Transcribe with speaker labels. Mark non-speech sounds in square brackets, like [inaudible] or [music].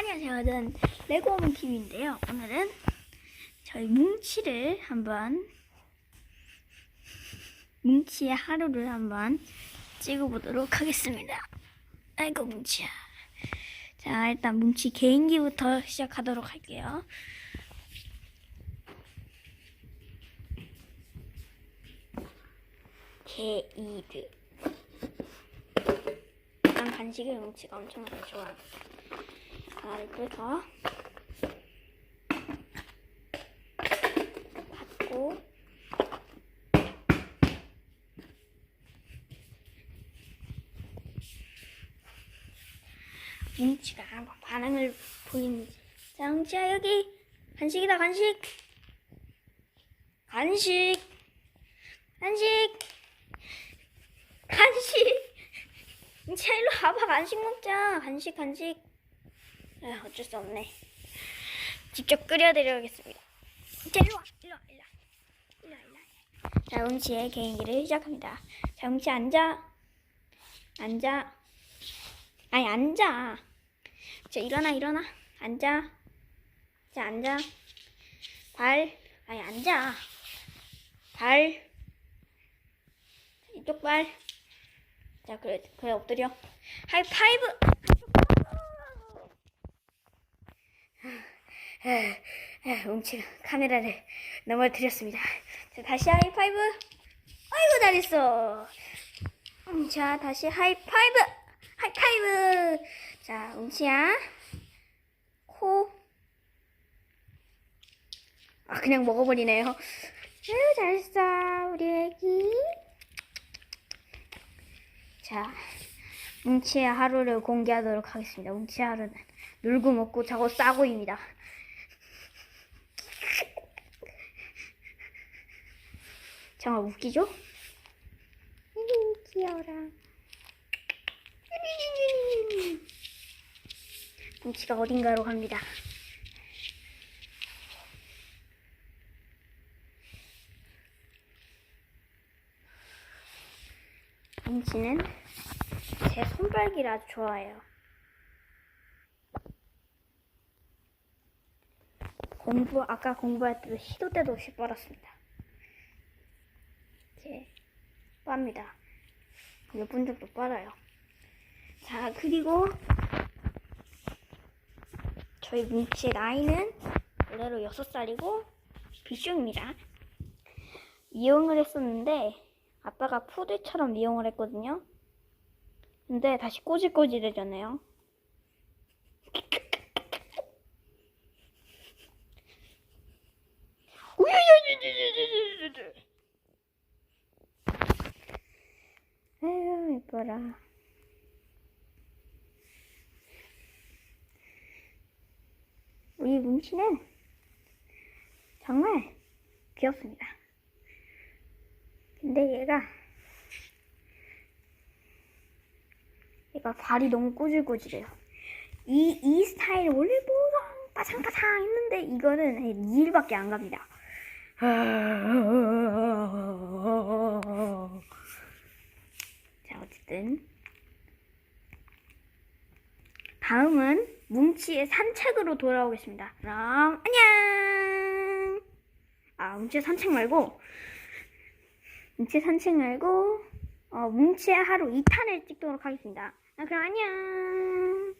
Speaker 1: 안녕하세요. 저는 레고문 TV인데요. 오늘은 저희 뭉치를 한번 뭉치의 하루를 한번 찍어보도록 하겠습니다. 아이고 뭉치야. 자 일단 뭉치 개인기부터 시작하도록 할게요. 게이드. 일단 간식을 뭉치가 엄청나게 좋아합니다. 자, 이거서 받고 뭉치가 한번 반응을 보이는지. 자, 뭉치야 여기. 간식이다 간식. 간식. 간식. 간식. [laughs] 뭉치야 일로 와봐. 간식 먹자. 간식 간식 아, 어쩔 수 없네. 직접 끓여드려야겠습니다. 자, 일로 와, 일로 와, 일로 와. 일로 와, 일로 와. 자, 웅치의 개인기를 시작합니다. 자, 웅치 앉아. 앉아. 아니, 앉아. 자, 일어나, 일어나. 앉아. 자, 앉아. 발. 아니, 앉아. 발. 이쪽 발. 자, 그래, 그래, 엎드려. 하이파이브! 웅치가 카메라를 넘어뜨렸습니다. 자, 다시 하이파이브. 아이고, 잘했어. 음, 자, 다시 하이파이브. 하이파이브. 자, 웅치야. 코. 아, 그냥 먹어버리네요. 아유, 잘했어, 우리 애기. 자, 뭉치의 하루를 공개하도록 하겠습니다. 뭉치의 하루는 놀고 먹고 자고 싸고입니다. 정말 웃기죠? 귀여워라. 뭉치가 어딘가로 갑니다. 뭉치는 제 아주 좋아해요. 공부, 아까 공부할 때도 시도 때도 없이 빨았습니다. 이렇게 빱니다. 몇분 정도 빨아요. 자, 그리고 저희 뭉치의 나이는 원래로 6살이고 비숑입니다. 미용을 했었는데 아빠가 푸드처럼 미용을 했거든요. 근데 다시 꼬질꼬질해졌네요. [laughs] 아유 예뻐라. 우리 뭉치는 정말 귀엽습니다. 근데 얘가 얘가 발이 너무 꼬질꼬질해요. 이, 이 스타일 원래 뭐가 빠상빠상 했는데 이거는 2일밖에 안 갑니다. 자, 어쨌든. 다음은 뭉치의 산책으로 돌아오겠습니다. 그럼, 안녕! 아, 뭉치의 산책 말고, 뭉치의 산책 말고, 어, 뭉치의 하루 2탄을 찍도록 하겠습니다. 아, 그럼 안녕!